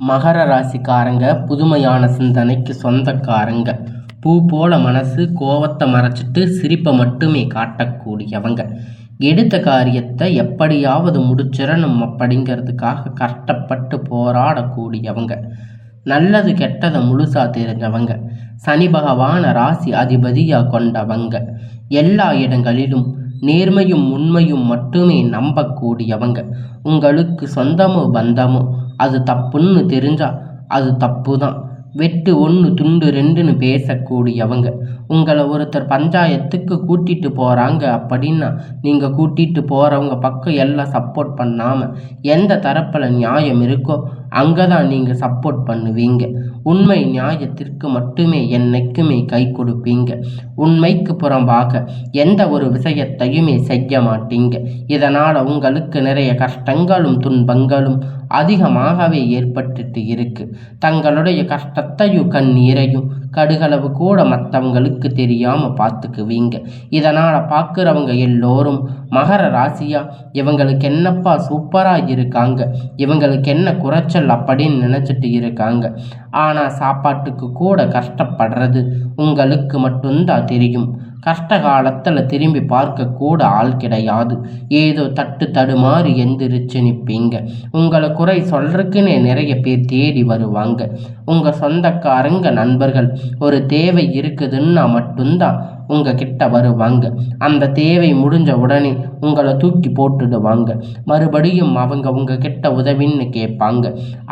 மகர ராசிக்காரங்க புதுமையான சிந்தனைக்கு சொந்தக்காரங்க. பூ போல மனசு கோவத்தை மறைச்சிட்டு சிரிப்பை மட்டுமே காட்டக்கூடியவங்க. எடுத்த காரியத்தை எப்படியாவது முடிச்சிடணும் அப்படிங்கிறதுக்காக கஷ்டப்பட்டு போராடக்கூடியவங்க. நல்லது கெட்டதை முழுசா தெரிஞ்சவங்க. சனி பகவான ராசி அதிபதியாக கொண்டவங்க. எல்லா இடங்களிலும் நேர்மையும் உண்மையும் மட்டுமே நம்பக்கூடியவங்க. உங்களுக்கு சொந்தமோ பந்தமோ அது தப்புன்னு தெரிஞ்சா அது தப்பு தான் வெட்டு ஒன்று துண்டு ரெண்டுன்னு பேசக்கூடியவங்க. உங்களை ஒருத்தர் பஞ்சாயத்துக்கு கூட்டிட்டு போகிறாங்க அப்படின்னா நீங்கள் கூட்டிட்டு போகிறவங்க பக்கம் எல்லாம் சப்போர்ட் பண்ணாமல் எந்த தரப்பில் நியாயம் இருக்கோ அங்கே தான் நீங்கள் சப்போர்ட் பண்ணுவீங்க. உண்மை நியாயத்திற்கு மட்டுமே என்னைக்குமே கை கொடுப்பீங்க. உண்மைக்கு புறம்பாக எந்த ஒரு விஷயத்தையுமே செய்ய மாட்டீங்க. இதனால் உங்களுக்கு நிறைய கஷ்டங்களும் துன்பங்களும் அதிகமாகவே ஏற்பட்டுட்டு இருக்கு. தங்களுடைய கஷ்டத்தையும் கண்ணீரையும் கடுகளவு கூட மற்றவங்களுக்கு தெரியாமல் பார்த்துக்குவீங்க. இதனால் பார்க்குறவங்க எல்லோரும் மகர ராசியா இவங்களுக்கு என்னப்பா சூப்பராக இருக்காங்க இவங்களுக்கு என்ன குறைச்சல் அப்படின்னு நினச்சிட்டு இருக்காங்க. ஆனால் சாப்பாட்டுக்கு கூட கஷ்டப்படுறது உங்களுக்கு மட்டும்தான் தெரியும். கஷ்ட காலத்தில் திரும்பி பார்க்க கூட ஆள் கிடையாது. ஏதோ தட்டு தடுமாறி எந்திரிச்சு நிற்பீங்க உங்களை குறை சொல்றதுக்குன்னே நிறைய பேர் தேடி வருவாங்க. உங்கள் சொந்தக்காரங்க நண்பர்கள் ஒரு தேவை இருக்குதுன்னா மட்டும்தான் உங்கள் கிட்ட வருவாங்க. அந்த தேவை முடிஞ்ச உடனே உங்களை தூக்கி போட்டுடுவாங்க. மறுபடியும் அவங்க உங்கள் கிட்ட உதவின்னு கேட்பாங்க.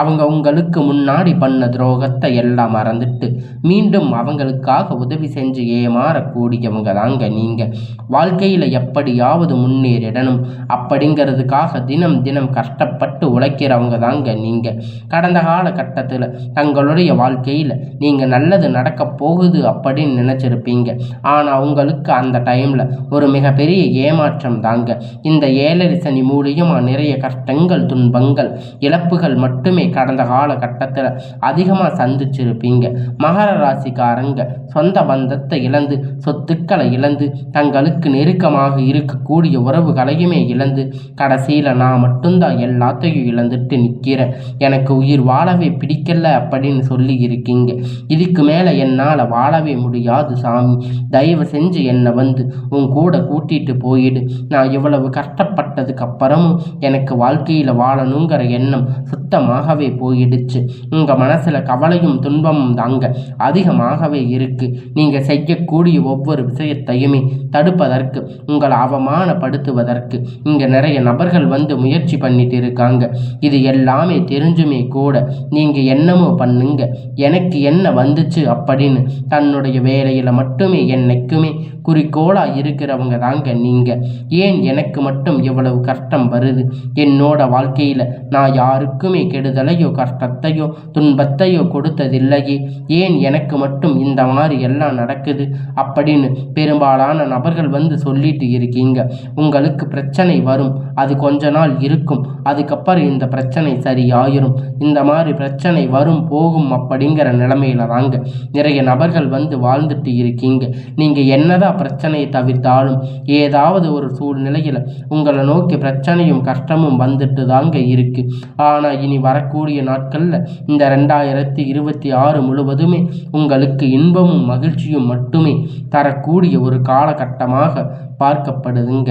அவங்க உங்களுக்கு முன்னாடி பண்ண துரோகத்தை எல்லாம் மறந்துட்டு மீண்டும் அவங்களுக்காக உதவி செஞ்சு ஏமாறக்கூடியவங்க தாங்க நீங்கள் வாழ்க்கையில் எப்படியாவது முன்னேறிடணும். அப்படிங்கிறதுக்காக தினம் தினம் கஷ்டப்பட்டு உழைக்கிறவங்க தாங்க நீங்கள் கடந்த காலகட்டத்தில் தங்களுடைய வாழ்க்கையில் நீங்கள் நல்லது நடக்க போகுது அப்படின்னு நினச்சிருப்பீங்க. ஆனால் உங்களுக்கு அந்த டைமில் ஒரு மிகப்பெரிய ஏமாற்றம் தாங்க. இந்த ஏழரை சனி மூலியமாக நிறைய கஷ்டங்கள் துன்பங்கள் இழப்புகள் மட்டுமே கடந்த காலகட்டத்தில் அதிகமாக சந்திச்சிருப்பீங்க. மகர ராசிக்காரங்க சொந்த பந்தத்தை இழந்து சொத்துக்களை இழந்து தங்களுக்கு நெருக்கமாக இருக்கக்கூடிய உறவுகளையுமே இழந்து கடைசியில் நான் மட்டும்தான் எல்லாத்தையும் இழந்துட்டு நிற்கிறேன் எனக்கு உயிர் வாழவே பிடிக்கல அப்படின்னு சொல்லி இருக்கீங்க. இதுக்கு மேலே என்னால் வாழவே முடியாது சாமி. தயவு செஞ்சு என்னை வந்து உன் கூட கூட்டிட்டு போயிடு. நான் இவ்வளவு கஷ்டப்பட்டதுக்கு அப்புறமும் எனக்கு வாழ்க்கையில் வாழணுங்கிற எண்ணம் சுத்தமாகவே போயிடுச்சு. உங்கள் மனசில் கவலையும் துன்பமும் தாங்க அதிகமாகவே இருக்கு. நீங்கள் செய்யக்கூடிய ஒவ்வொரு விஷயத்தையுமே தடுப்பதற்கு உங்களை அவமானப்படுத்துவதற்கு இங்கே நிறைய நபர்கள் வந்து முயற்சி பண்ணிட்டு இருக்காங்க. இது எல்லாமே தெரிஞ்சுமே கூட நீங்கள் என்னமோ பண்ணுங்க. எனக்கு என்ன வந்துச்சு அப்படின்னு தன்னுடைய வேலையில் மட்டுமே என்னைக்குமே குறிக்கோளாக இருக்கிறவங்க தாங்க நீங்கள் ஏன் எனக்கு மட்டும் இவ்வளவு கஷ்டம் வருது? என்னோட வாழ்க்கையில் நான் யாருக்குமே கெடுதலையோ கஷ்டத்தையோ துன்பத்தையோ கொடுத்ததில்லையே. ஏன் எனக்கு மட்டும் இந்த மாதிரி எல்லாம் நடக்குது? அப்படின்னு பெரும்பாலான நபர்கள் வந்து சொல்லிட்டு இருக்கீங்க. உங்களுக்கு பிரச்சனை வரும். அது கொஞ்ச நாள் இருக்கும். அதுக்கப்புறம் இந்த பிரச்சனை சரியாயிரும். இந்த மாதிரி பிரச்சனை வரும் போகும் அப்படிங்கிற நிலைமையில தாங்க நிறைய நபர்கள் வந்து வாழ்ந்துட்டு இருக்கீங்க. நீங்கள் என்னதான் பிரச்சனையை தவிர்த்தாலும் ஏதாவது ஒரு சூழ்நிலையில் உங்களை நோக்கி பிரச்சனையும் கஷ்டமும் வந்துட்டு தாங்க இருக்கு. ஆனால் இனி வரக்கூடிய நாட்களில் இந்த ரெண்டாயிரத்தி இருபத்தி ஆறு முழுவதுமே உங்களுக்கு இன்பமும் மகிழ்ச்சியும் மட்டுமே தரக்கூடிய ஒரு காலகட்டமாக பார்க்கப்படுதுங்க.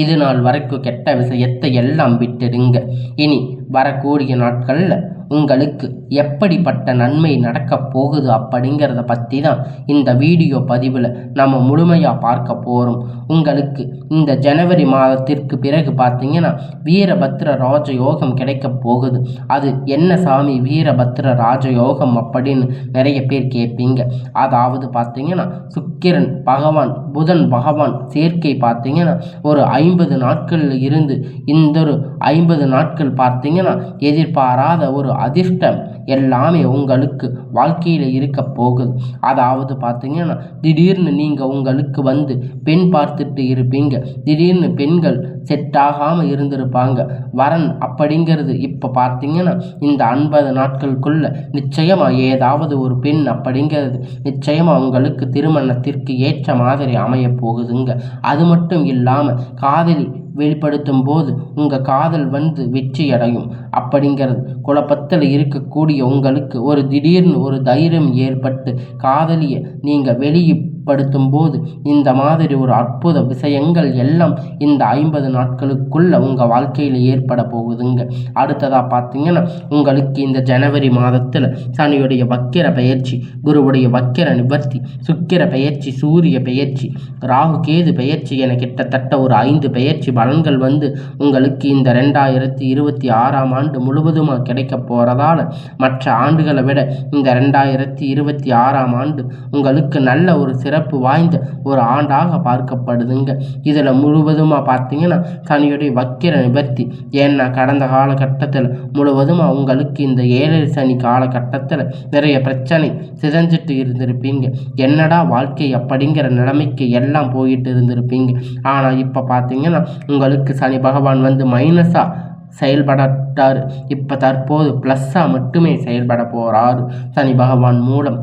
இது நாள் வரைக்கும் கெட்ட விஷயத்தை எல்லாம் விட்டுடுங்க. இனி வரக்கூடிய நாட்களில் உங்களுக்கு எப்படிப்பட்ட நன்மை நடக்கப் போகுது அப்படிங்கிறத பற்றி தான் இந்த வீடியோ பதிவில் நம்ம முழுமையாக பார்க்க போகிறோம் உங்களுக்கு இந்த ஜனவரி மாதத்திற்கு பிறகு பார்த்தீங்கன்னா வீரபத்ர ராஜயோகம் கிடைக்க போகுது. அது என்ன சாமி வீரபத்ர ராஜயோகம் அப்படின்னு நிறைய பேர் கேட்பீங்க. அதாவது பார்த்தீங்கன்னா சுக்கிரன் பகவான் புதன் பகவான் சேர்க்கை பார்த்தீங்கன்னா ஒரு ஐம்பது நாட்களில் இருந்து இந்த ஒரு ஐம்பது நாட்கள் பார்த்தீங்கன்னா எதிர்பாராத ஒரு அதிர்ஷ்டம் எல்லாமே உங்களுக்கு வாழ்க்கையில் இருக்க போகுது. அதாவது பார்த்தீங்கன்னா திடீர்னு நீங்கள் உங்களுக்கு வந்து பெண் பார்த்துட்டு இருப்பீங்க. திடீர்னு பெண்கள் செட் ஆகாமல் இருந்திருப்பாங்க. வரன் அப்படிங்கிறது இப்போ பார்த்தீங்கன்னா இந்த ஐம்பது நாட்களுக்குள்ள நிச்சயமாக ஏதாவது ஒரு பெண் அப்படிங்கிறது நிச்சயமாக உங்களுக்கு திருமணத்திற்கு ஏற்ற மாதிரி அமைய போகுதுங்க. அது மட்டும் இல்லாமல் காதலி வெளிப்படுத்தும் போது உங்கள் காதல் வந்து வெற்றி அடையும் அப்படிங்கிறது குழப்பத்தில் இருக்கக்கூடிய உங்களுக்கு ஒரு திடீர்னு ஒரு தைரியம் ஏற்பட்டு காதலியை நீங்கள் வெளிப்படுத்தும் போது இந்த மாதிரி ஒரு அற்புத விஷயங்கள் எல்லாம் இந்த ஐம்பது நாட்களுக்குள்ள உங்கள் வாழ்க்கையில் ஏற்பட போகுதுங்க. அடுத்ததாக பார்த்தீங்கன்னா உங்களுக்கு இந்த ஜனவரி மாதத்தில் சனியுடைய வக்கிர பயிற்சி குருவுடைய வக்கிர நிவர்த்தி சுக்கிர பயிற்சி சூரிய பயிற்சி ராகு கேது பயிற்சி என கிட்டத்தட்ட ஒரு ஐந்து பயிற்சி பலன்கள் வந்து உங்களுக்கு இந்த ரெண்டாயிரத்தி இருபத்தி ஆறாம் ஆண்டு முழுவதுமாக கிடைக்க போகிறதால மற்ற ஆண்டுகளை விட இந்த ரெண்டாயிரத்தி இருபத்தி ஆறாம் ஆண்டு உங்களுக்கு நல்ல ஒரு சிறப்பு வாய்ந்த ஒரு ஆண்டாக பார்க்கப்படுதுங்க. இதில் முழுவதுமாக பார்த்தீங்கன்னா சனியுடைய வக்கிர நிவர்த்தி. ஏன்னா கடந்த காலகட்டத்தில் முழுவதுமாக உங்களுக்கு இந்த ஏழரை சனி காலகட்டத்தில் நிறைய பிரச்சனை சிதஞ்சிட்டு இருந்திருப்பீங்க. என்னடா வாழ்க்கை அப்படிங்கிற நிலைமைக்கு எல்லாம் போயிட்டு இருந்திருப்பீங்க. ஆனால் இப்போ பார்த்தீங்கன்னா உங்களுக்கு சனி பகவான் வந்து மைனஸாக செயல்படட்டார் இப்போ தற்போது ப்ளஸ்ஸாக மட்டுமே செயல்பட போகிறார் சனி பகவான் மூலம்.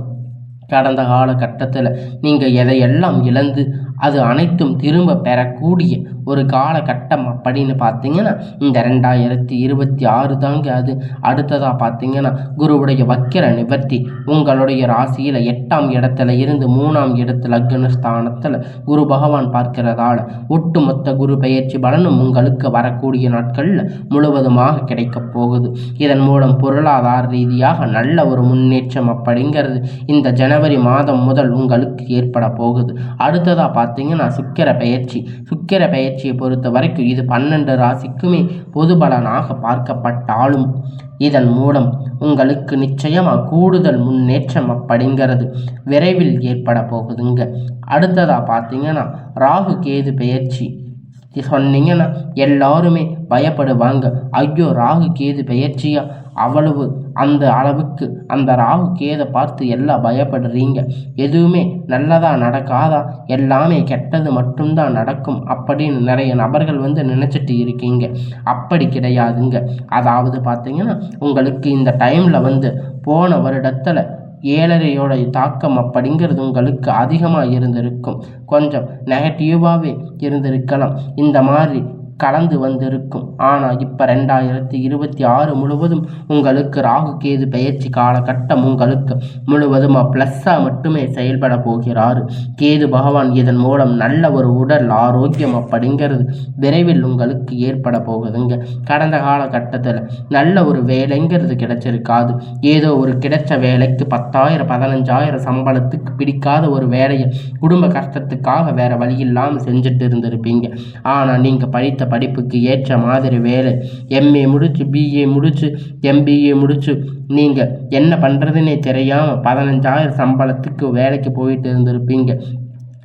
கடந்த காலகட்டத்தில் நீங்கள் எதையெல்லாம் இழந்து அது அனைத்தும் திரும்ப பெறக்கூடிய ஒரு காலகட்டம் அப்படின்னு பார்த்தீங்கன்னா இந்த ரெண்டாயிரத்தி இருபத்தி ஆறு தாங்க அது. அடுத்ததாக பார்த்தீங்கன்னா குருவுடைய வக்கிர நிவர்த்தி. உங்களுடைய ராசியில் எட்டாம் இடத்துல இருந்து மூணாம் இடத்துல லக்னஸ்தானத்தில் குரு பகவான் பார்க்கிறதால ஒட்டுமொத்த குரு பயிற்சி பலனும் உங்களுக்கு வரக்கூடிய நாட்களில் முழுவதுமாக கிடைக்கப் போகுது. இதன் மூலம் பொருளாதார ரீதியாக நல்ல ஒரு முன்னேற்றம் அப்படிங்கிறது இந்த ஜனவரி மாதம் முதல் உங்களுக்கு ஏற்பட போகுது. அடுத்ததாக பார்த்தீங்கன்னா சுக்கிர பயிற்சி சுக்கிர பயிற்சியை பொறுத்த வரைக்கும் இது பன்னெண்டு ராசிக்குமே பொது பலனாக பார்க்கப்பட்டாலும் இதன் மூலம் உங்களுக்கு நிச்சயமாக கூடுதல் முன்னேற்றம் அப்படிங்கிறது விரைவில் ஏற்பட போகுதுங்க. அடுத்ததாக பார்த்தீங்கன்னா ராகு கேது பயிற்சி சொன்னீங்கன்னா எல்லாருமே பயப்படுவாங்க ஐயோ ராகு கேது பெயர்ச்சியா? அவ்வளவு அந்த அளவுக்கு அந்த ராகு கேதை பார்த்து எல்லாம் பயப்படுறீங்க. எதுவுமே நல்லதாக நடக்காதா? எல்லாமே கெட்டது மட்டும்தான் நடக்கும் அப்படின்னு நிறைய நபர்கள் வந்து நினச்சிட்டு இருக்கீங்க. அப்படி கிடையாதுங்க. அதாவது பார்த்தீங்கன்னா உங்களுக்கு இந்த டைமில் வந்து போன வருடத்தில் ஏழரையோட தாக்கம் அப்படிங்கிறது உங்களுக்கு அதிகமாக இருந்திருக்கும். கொஞ்சம் நெகட்டிவாகவே இருந்திருக்கலாம். இந்த மாதிரி கலந்து வந்திருக்கும். ஆனால் இப்போ ரெண்டாயிரத்தி இருபத்தி ஆறு முழுவதும் உங்களுக்கு ராகு கேது பயிற்சி காலகட்டம் உங்களுக்கு முழுவதுமாக ப்ளஸ்ஸாக மட்டுமே செயல்பட போகிறார். கேது பகவான் இதன் மூலம் நல்ல ஒரு உடல் ஆரோக்கியம் அப்படிங்கிறது விரைவில் உங்களுக்கு ஏற்பட போகுதுங்க. கடந்த காலகட்டத்தில் நல்ல ஒரு வேலைங்கிறது கிடைச்சிருக்காது. ஏதோ ஒரு கிடைச்ச வேலைக்கு பத்தாயிரம் பதினஞ்சாயிரம் சம்பளத்துக்கு பிடிக்காத ஒரு வேலையை குடும்ப கஷ்டத்துக்காக வேற வழி இல்லாமல் செஞ்சுட்டு இருந்திருப்பீங்க. ஆனால் நீங்கள் படித்த படிப்புக்கு ஏற்ற மாதிரி வேலை. எம்ஏ முடிச்சு பிஏ முடிச்சு எம்பிஏ முடிச்சு. நீங்கள் என்ன பண்ணுறதுன்னே தெரியாமல் பதினஞ்சாயிரம் சம்பளத்துக்கு வேலைக்கு போயிட்டு இருந்திருப்பீங்க.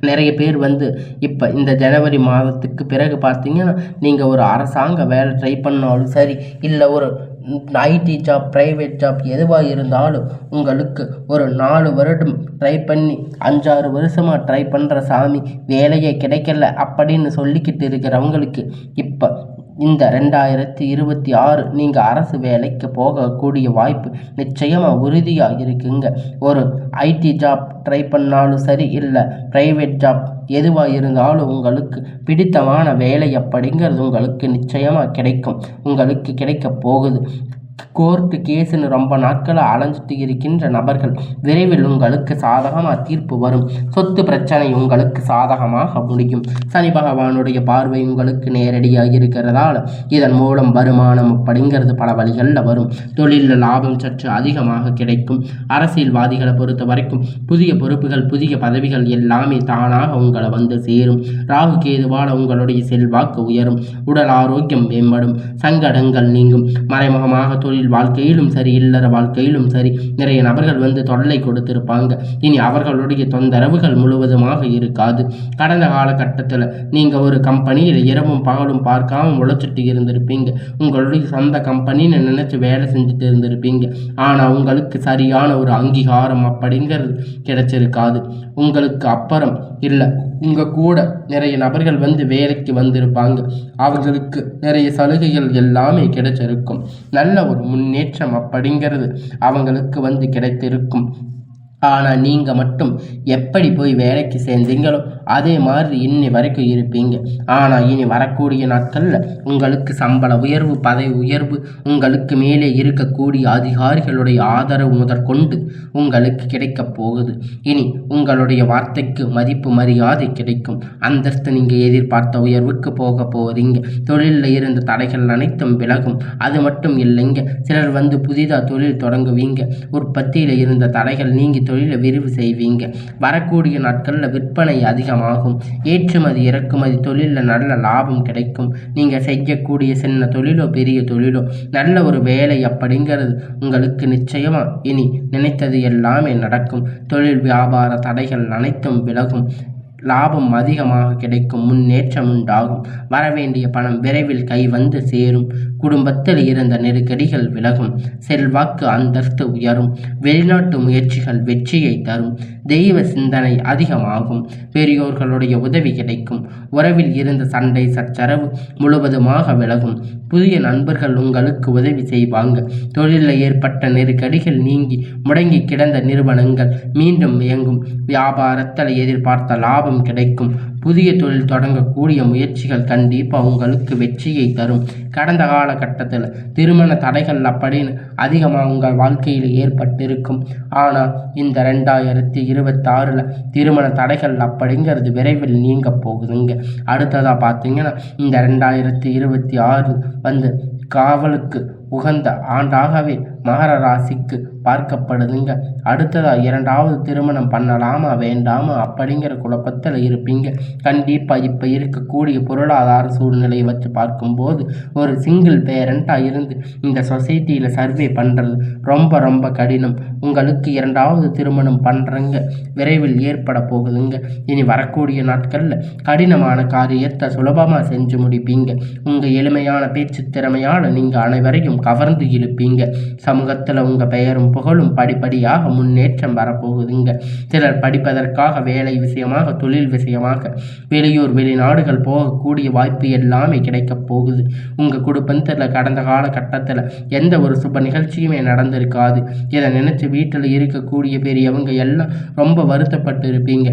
நிறைய பேர் வந்து இப்போ இந்த ஜனவரி மாதத்துக்கு பிறகு பார்த்தீங்கன்னா நீங்கள் ஒரு அரசாங்க வேலை ட்ரை பண்ணாலும் சரி இல்லை ஒரு ஐடி ஜாப் ப்ரைவேட் ஜாப் எதுவாக இருந்தாலும் உங்களுக்கு ஒரு நாலு வருடம் ட்ரை பண்ணி அஞ்சாறு வருஷமாக ட்ரை பண்ணுற சாமி வேலையே கிடைக்கல அப்படின்னு சொல்லிக்கிட்டு இருக்கிறவங்களுக்கு இப்போ இந்த ரெண்டாயிரத்தி இருபத்தி ஆறு நீங்கள் அரசு வேலைக்கு போகக்கூடிய வாய்ப்பு நிச்சயமாக உறுதியாக இருக்குங்க ஒரு ஐடி ஜாப் ட்ரை பண்ணாலும் சரி இல்லை ப்ரைவேட் ஜாப் எதுவாக இருந்தாலும் உங்களுக்கு பிடித்தமான வேலை அப்படிங்கிறது உங்களுக்கு நிச்சயமாக கிடைக்கும். உங்களுக்கு கிடைக்க போகுது. கோர்ட்டு கேஸுன்னு ரொம்ப நாட்களாக அலைஞ்சிட்டு இருக்கின்ற நபர்கள் விரைவில் உங்களுக்கு சாதகமாக தீர்ப்பு வரும். சொத்து பிரச்சனை உங்களுக்கு சாதகமாக முடியும். சனி பகவானுடைய பார்வை உங்களுக்கு நேரடியாக இருக்கிறதால் இதன் மூலம் வருமானம் அப்படிங்கிறது பல வழிகளில் வரும். தொழிலில் லாபம் சற்று அதிகமாக கிடைக்கும். அரசியல்வாதிகளை பொறுத்த வரைக்கும் புதிய பொறுப்புகள் புதிய பதவிகள் எல்லாமே தானாக உங்களை வந்து சேரும். ராகு கேதுவால உங்களுடைய செல்வாக்கு உயரும். உடல் ஆரோக்கியம் மேம்படும். சங்கடங்கள் நீங்கும். மறைமுகமாக தொழில் வாழ்க்கையிலும் சரி இல்லற வாழ்க்கையிலும் சரி நிறைய நபர்கள் வந்து தொல்லை கொடுத்திருப்பாங்க. இனி அவர்களுடைய தொந்தரவுகள் முழுவதுமாக இருக்காது. கடந்த காலகட்டத்தில் நீங்கள் ஒரு கம்பெனியில் இரவும் பகலும் பார்க்காம உழைச்சிட்டு இருந்திருப்பீங்க. உங்களுடைய சொந்த கம்பெனின்னு நினச்சி வேலை செஞ்சுட்டு இருந்திருப்பீங்க. ஆனால் உங்களுக்கு சரியான ஒரு அங்கீகாரம் அப்படிங்கிறது கிடைச்சிருக்காது. உங்களுக்கு அப்புறம் இல்லை. உங்கள் கூட நிறைய நபர்கள் வந்து வேலைக்கு வந்திருப்பாங்க. அவர்களுக்கு நிறைய சலுகைகள் எல்லாமே கிடைச்சிருக்கும். நல்ல ஒரு முன்னேற்றம் அப்படிங்கிறது அவங்களுக்கு வந்து கிடைத்திருக்கும். ஆனால் நீங்கள் மட்டும் எப்படி போய் வேலைக்கு சேர்ந்தீங்களோ அதே மாதிரி இன்னி வரைக்கும் இருப்பீங்க. ஆனால் இனி வரக்கூடிய நாட்களில் உங்களுக்கு சம்பள உயர்வு பதவி உயர்வு உங்களுக்கு மேலே இருக்கக்கூடிய அதிகாரிகளுடைய ஆதரவு முதற்கொண்டு உங்களுக்கு கிடைக்கப் போகுது. இனி உங்களுடைய வார்த்தைக்கு மதிப்பு மரியாதை கிடைக்கும். அந்தஸ்து நீங்கள் எதிர்பார்த்த உயர்வுக்கு போக போகிறீங்க தொழிலில் இருந்த தடைகள் அனைத்தும் விலகும். அது மட்டும் இல்லைங்க சிலர் வந்து புதிதாக தொழில் தொடங்குவீங்க. உற்பத்தியில் இருந்த தடைகள் நீங்கி விரிவு செய்வீங்க. வரக்கூடிய நாட்களில் விற்பனை அதிகமாகும். ஏற்றுமதி இறக்குமதி தொழிலில் நல்ல லாபம் கிடைக்கும். நீங்கள் செய்யக்கூடிய சின்ன தொழிலோ பெரிய தொழிலோ நல்ல ஒரு வேலை அப்படிங்கிறது உங்களுக்கு நிச்சயமாக இனி நினைத்தது எல்லாமே நடக்கும். தொழில் வியாபார தடைகள் அனைத்தும் விலகும். லாபம் அதிகமாக கிடைக்கும் முன்னேற்றம் உண்டாகும். வரவேண்டிய பணம் விரைவில் கை வந்து சேரும். குடும்பத்தில் இருந்த நெருக்கடிகள் விலகும். செல்வாக்கு அந்தஸ்து உயரும். வெளிநாட்டு முயற்சிகள் வெற்றியை தரும். தெய்வ சிந்தனை அதிகமாகும். பெரியோர்களுடைய உதவி கிடைக்கும். உறவில் இருந்த சண்டை சச்சரவு முழுவதுமாக விலகும். புதிய நண்பர்கள் உங்களுக்கு உதவி செய்வாங்க. தொழிலில் ஏற்பட்ட நெருக்கடிகள் நீங்கி முடங்கி கிடந்த நிறுவனங்கள் மீண்டும் இயங்கும். வியாபாரத்தில் எதிர்பார்த்த லாபம் கிடைக்கும். புதிய தொழில் தொடங்கக்கூடிய முயற்சிகள் கண்டிப்பாக உங்களுக்கு வெற்றியை தரும். கடந்த காலகட்டத்தில் திருமண தடைகள் அப்படின்னு அதிகமாக உங்கள் வாழ்க்கையில் ஏற்பட்டிருக்கும். ஆனால் இந்த ரெண்டாயிரத்தி இருபத்தாறில் திருமண தடைகள் அப்படிங்கிறது விரைவில் நீங்க போகுதுங்க. அடுத்ததாக பார்த்தீங்கன்னா இந்த ரெண்டாயிரத்தி இருபத்தி ஆறு வந்து காவலுக்கு உகந்த ஆண்டாகவே மகர ராசிக்கு பார்க்கப்படுதுங்க. அடுத்ததாக இரண்டாவது திருமணம் பண்ணலாமா வேண்டாமா அப்படிங்கிற குழப்பத்தில் இருப்பீங்க. கண்டிப்பாக இப்போ இருக்கக்கூடிய பொருளாதார சூழ்நிலையை வச்சு பார்க்கும்போது ஒரு சிங்கிள் பேரண்ட்டாக இருந்து இந்த சொசைட்டியில் சர்வே பண்ணுறது ரொம்ப ரொம்ப கடினம். உங்களுக்கு இரண்டாவது திருமணம் பண்ணுறங்க விரைவில் ஏற்பட போகுதுங்க. இனி வரக்கூடிய நாட்களில் கடினமான காரியத்தை சுலபமாக செஞ்சு முடிப்பீங்க. உங்கள் எளிமையான பேச்சு திறமையால் நீங்கள் அனைவரையும் கவர்ந்து இழுப்பீங்க. சமூகத்தில் உங்கள் பெயரும் புகழும் படிப்படியாக முன்னேற்றம் வரப்போகுதுங்க சிலர் படிப்பதற்காக வேலை விஷயமாக தொழில் விஷயமாக வெளியூர் வெளிநாடுகள் போகக்கூடிய வாய்ப்பு எல்லாமே கிடைக்கப் போகுது. உங்கள் குடும்பத்தில் கடந்த காலகட்டத்தில் எந்த ஒரு சுப நிகழ்ச்சியுமே நடந்திருக்காது. இதை நினச்சி வீட்டில் இருக்கக்கூடிய பெரியவங்க எல்லாம் ரொம்ப வருத்தப்பட்டு இருப்பீங்க.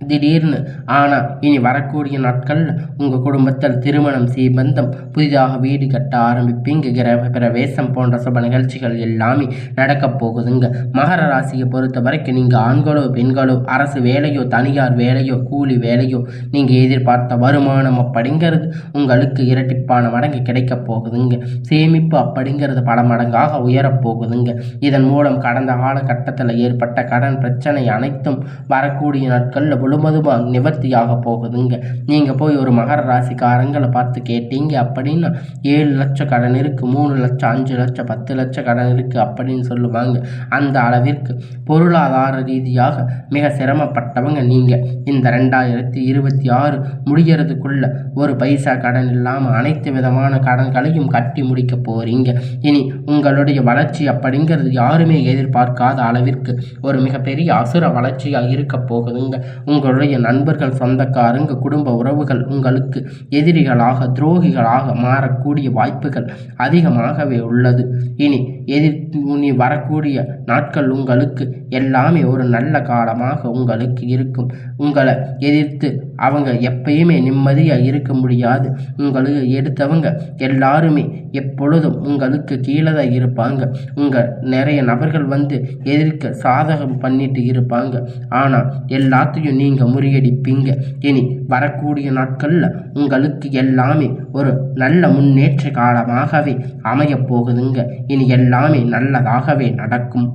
திடீர்னு. ஆனால் இனி வரக்கூடிய நாட்கள் உங்கள் குடும்பத்தில் திருமணம் சீபந்தம் புதிதாக வீடு கட்ட ஆரம்பிப்பீங்க. கிரக பிரவேசம் போன்ற சுப நிகழ்ச்சிகள் எல்லாமே நடக்கப் போகுதுங்க. மகர ராசியை பொறுத்த வரைக்கும் நீங்கள் ஆண்களோ பெண்களோ அரசு வேலையோ தனியார் வேலையோ கூலி வேலையோ நீங்கள் எதிர்பார்த்த வருமானம் அப்படிங்கிறது உங்களுக்கு இரட்டிப்பான மடங்கு கிடைக்கப் போகுதுங்க. சேமிப்பு அப்படிங்கிறது பல மடங்காக உயரப்போகுதுங்க இதன் மூலம் கடந்த காலகட்டத்தில் ஏற்பட்ட கடன் பிரச்சனை அனைத்தும் வரக்கூடிய நாட்களில் முழுவதுமாக நிவர்த்தியாக போகுதுங்க. நீங்கள் போய் ஒரு மகர ராசிக்காரங்களை பார்த்து கேட்டீங்க அப்படின்னா ஏழு லட்சம் கடன் இருக்குது மூணு லட்சம் அஞ்சு லட்சம் பத்து லட்சம் கடன் இருக்குது அப்படின்னு சொல்லுவாங்க. அந்த அளவிற்கு பொருளாதார ரீதியாக மிக சிரமப்பட்டவங்க நீங்கள் இந்த ரெண்டாயிரத்தி இருபத்தி ஆறு முடிகிறதுக்குள்ள ஒரு பைசா கடன் இல்லாமல் அனைத்து விதமான கடன்களையும் கட்டி முடிக்க போகிறீங்க இனி உங்களுடைய வளர்ச்சி அப்படிங்கிறது யாருமே எதிர்பார்க்காத அளவிற்கு ஒரு மிகப்பெரிய அசுர வளர்ச்சியாக இருக்க போகுதுங்க. உங்களுடைய நண்பர்கள் சொந்தக்காரங்க குடும்ப உறவுகள் உங்களுக்கு எதிரிகளாக துரோகிகளாக மாறக்கூடிய வாய்ப்புகள் அதிகமாகவே உள்ளது. இனி எதிர் இனி வரக்கூடிய நாட்கள் உங்களுக்கு எல்லாமே ஒரு நல்ல காலமாக உங்களுக்கு இருக்கும். உங்களை எதிர்த்து அவங்க எப்பயுமே நிம்மதியாக இருக்க முடியாது. உங்களுக்கு எடுத்தவங்க எல்லாருமே எப்பொழுதும் உங்களுக்கு கீழே தான் இருப்பாங்க. உங்கள் நிறைய நபர்கள் வந்து எதிர்க்க சாதகம் பண்ணிட்டு இருப்பாங்க. ஆனால் எல்லாத்தையும் நீங்கள் முறியடிப்பீங்க. இனி வரக்கூடிய நாட்களில் உங்களுக்கு எல்லாமே ஒரு நல்ல முன்னேற்ற காலமாகவே அமையப் போகுதுங்க. இனி எல்லாமே நல்லதாகவே நடக்கும்.